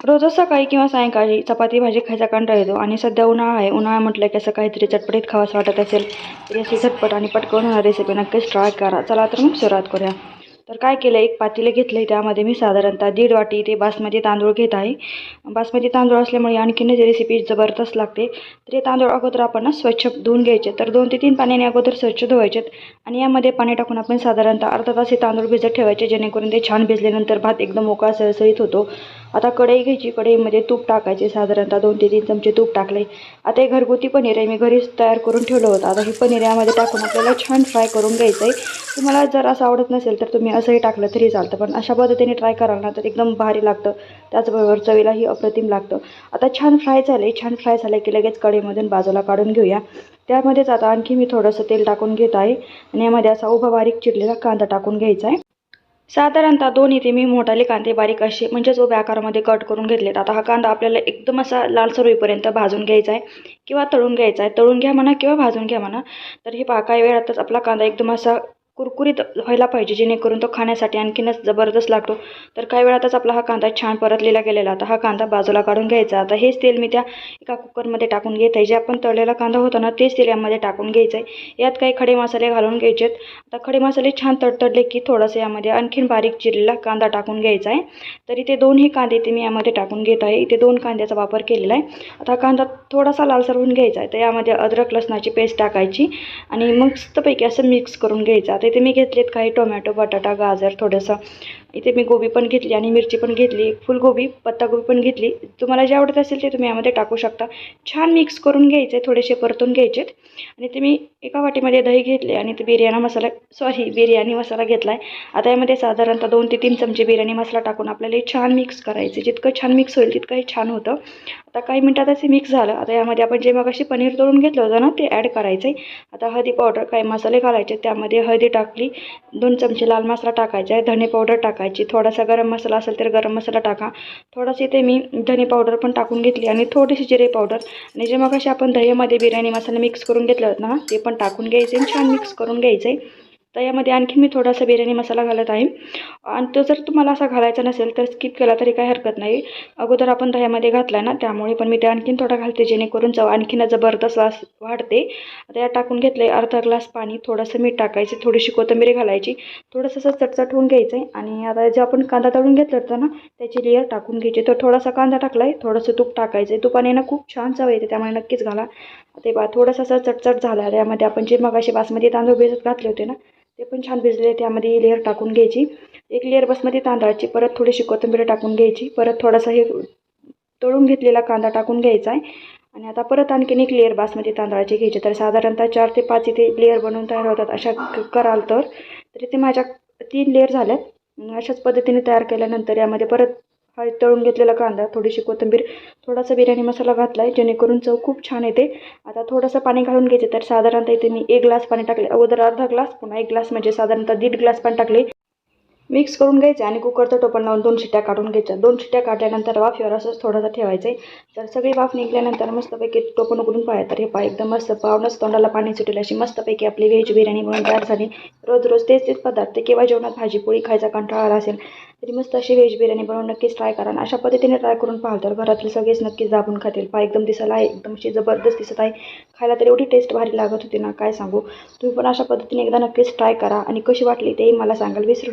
रोजच सकाळी किंवा सायंकाळी चपाती भाजी खायचा कंटाळ येतो आणि सध्या उन्हाळा आहे. उन्हाळा म्हटलं की असं काहीतरी चटपटीत खावासं वाटत असेल तरी अशी झटपट आणि पटकन होणार रेसिपी नक्कीच ट्राय करा. चला तर मग सुरुवात करूया. तर काय केलं? एक पातेले घेतले त्यामध्ये मी साधारणतः दीड वाटी ते बासमती तांदूळ घेत आहे. बासमती तांदूळ असल्यामुळे आणखीनच रेसिपी जबरदस्त लागते. तर हे तांदूळ अगोदर आपण ना स्वच्छ धुवून घ्यायचे. तर दोन ते तीन पाण्याने अगोदर स्वच्छ धुवायचे आणि यामध्ये पाणी टाकून आपण साधारणतः अर्धा तास हे तांदूळ भिजत ठेवायचे जेणेकरून ते छान भिजल्यानंतर भात एकदम मोकळा सळसळीत होतो. आता कढई घ्यायची कढईमध्ये तूप टाकायचे साधारणतः दोन ते तीन चमचे तूप टाकले आता हे घरगुती पनीर आहे मी घरीच तयार करून ठेवलं होतं. आता हे पनीर यामध्ये टाकून आपल्याला छान फ्राय करून घ्यायचं आहे तुम्हाला जर असं आवडत नसेल तर तुम्ही असंही टाकलं तरी चालतं पण अशा पद्धतीने ट्राय कराल ना तर एकदम भारी लागतं. त्याचबरोबर चवीलाही अप्रतिम लागतं. आता छान फ्राय झाले छान फ्राय झाले की लगेच कढईमधून बाजूला काढून घेऊया. त्यामध्येच आता आणखी मी थोडंसं तेल टाकून घेत आहे. आणि यामध्ये असा उभा बारीक चिरलेला कांदा टाकून घ्यायचा आहे. साधारणतः दोन इथे मी मोठाले कांदे बारीक असे म्हणजेच उभ्या आकारामध्ये कट करून घेतलेत. आता हा कांदा आपल्याला एकदम असा लालसर होईपर्यंत भाजून घ्यायचा आहे किंवा तळून घ्यायचा आहे. तळून घ्या म्हणा किंवा भाजून घ्या म्हणा. तर हे पहा काही वेळातच आपला कांदा एकदम असा कुरकुरीत व्हायला पाहिजे जेणेकरून तो खाण्यासाठी आणखीनच जबरदस्त लागतो. तर काही वेळातच आपला हा कांदा छान परतलेला गेलेला. आता हा कांदा बाजूला काढून घ्यायचा. आता हेच तेल मी त्या एका कुकरमध्ये टाकून घेत आहे. जे आपण तळलेला कांदा होता ना तेच तेल यामध्ये टाकून घ्यायचं आहे यात काही खडे मसाले घालून घ्यायचे आहेत आता खडे मसाले छान तडतडले की थोडंसं यामध्ये आणखीन बारीक चिरलेला कांदा टाकून घ्यायचा आहे. तर इथे दोनही कांदे ते मी यामध्ये टाकून घेत आहे. इथे दोन कांद्याचा वापर केलेला आहे. आता कांदा थोडासा लालसर होऊन घ्यायचा आहे. तर यामध्ये अद्रक लसणाची पेस्ट टाकायची आणि मस्तपैकी असं मिक्स करून घ्यायचं. आता इथे मी घेतलेत काही टोमॅटो बटाटा गाजर थोडंसं इथे मी गोबी पण घेतली आणि मिरची पण घेतली फुलगोबी पत्तागोबी पण घेतली. तुम्हाला जे आवडत असेल ते तुम्ही यामध्ये टाकू शकता. छान मिक्स करून घ्यायचे थोडेसे परतून घ्यायचेत. आणि ते मी एका वाटीमध्ये दही घेतले आणि ते बिर्याणी मसाला सॉरी बिर्याणी मसाला घेतला आहे आता यामध्ये साधारणतः दोन ते तीन चमचे बिर्याणी मसाला टाकून आपल्याला हे छान मिक्स करायचे. जितकं छान मिक्स होईल तितकं हे छान होतं. आता काही मिनटातच हे मिक्स झालं. आता यामध्ये आपण जे मग पनीर तळून घेतलं होतं ना ते ॲड करायचं आहे आता हळदी पावडर काही मसाले घालायचे त्यामध्ये हळदी टाकली दोन चमचे लाल मसाला टाकायचा आहे धणे पावडर टाकायचं थोडासा गरम मसाला असेल तर गरम मसाला टाका. थोडंसं इथे मी धने पावडर पण टाकून घेतली आणि थोडीशी जिरे पावडर आणि जे मग अशी आपण दह्यामध्ये बिर्याणी मसाला मिक्स करून घेतलं होतं ना ते पण टाकून घ्यायचे आणि छान मिक्स करून घ्यायचं. आहे तर यामध्ये आणखी मी थोडासा बिर्याणी मसाला घालत आहे. आणि तो जर तुम्हाला असा घालायचा नसेल तर स्किप केला तरी काही हरकत नाही. अगोदर आपण दह्यामध्ये घातला ना त्यामुळे पण मी ते आणखीन थोडा घालते जेणेकरून चव आणखीन जबरदस्त वास वाढते. आता या टाकून घेतले अर्धा ग्लास पाणी थोडंसं मीठ टाकायचं थोडीशी कोथिंबीर घालायची. थोडंसं असं चटचट होऊन घ्यायचं आहे आणि आता जे आपण कांदा तळून घेतलं होतं ना त्याची लेअर टाकून घ्यायची. तर थोडासा कांदा टाकला आहे थोडंसं तूप टाकायचं आहे तुपाने ना खूप छान चव येते त्यामुळे नक्कीच घाला. ते बा थोडंसं असं चटचट झाला. यामध्ये आपण जे मगाशी बासमती तांदूळ भिजत घातले होते ना ते पण छान भिजले त्यामध्ये लेअर टाकून घ्यायची. एक लेअर बसमध्ये तांदळाची परत थोडीशी कोथिंबीर टाकून घ्यायची. परत थोडासा हे तळून घेतलेला कांदा टाकून घ्यायचा आहे. आणि आता परत आणखीन एक लेअर बासमती तांदळाची घ्यायची. तर साधारणतः चार ते पाच इथे लेअर बनवून तयार होतात. अशा क- कराल तर. तरी ते माझ्या तीन लेअर झाल्यात. अशाच पद्धतीने तयार केल्यानंतर यामध्ये परत हा तळून घेतलेला कांदा थोडीशी कोथिंबीर थोडासा बिर्याणी मसाला घातला आहे जेणेकरून चव खूप छान येते. आता थोडंसं पाणी घालून घ्यायचे तर साधारणतः इथे मी एक ग्लास पाणी टाकले. अगोदर अर्धा ग्लास पुन्हा एक ग्लास म्हणजे साधारणतः दीड ग्लास पाणी टाकले. मिक्स करून घ्यायचं आणि कुकरचं टोपण लावून दोन शिट्ट्या काढून घ्यायच्या. दोन शिट्ट्या काढल्यानंतर वाफेवर असंच थोडंसं ठेवायचं आहे. तर सगळी वाफ निघल्यानंतर मस्तपैकी टोपण उघडून पाहा तर हे पाय एकदम मस्त पाहूनच तोंडाला पाणी सुटेल अशी मस्तपैकी आपली व्हेज बिर्याणी बनवून तयार झाली. रोज रोज तेच तेच पदार्थ किंवा जेवणात भाजी पोळी खायचा कंटाळा आला असेल तरी मस्त अशी व्हेज बिर्याणी बनवून नक्कीच ट्राय करा अशा पद्धतीने ट्राय करून पाहाल तर घरातले सगळेच नक्कीच दाबून खातील. पाय एकदम दिसायला आहे एकदम अशी जबरदस्त दिसत आहे. खायला तर एवढी टेस्ट भारी लागत होती ना काय सांगू? तुम्ही पण अशा पद्धतीने एकदा नक्कीच ट्राय करा आणि कशी वाटली तेही मला सांगाल विसरू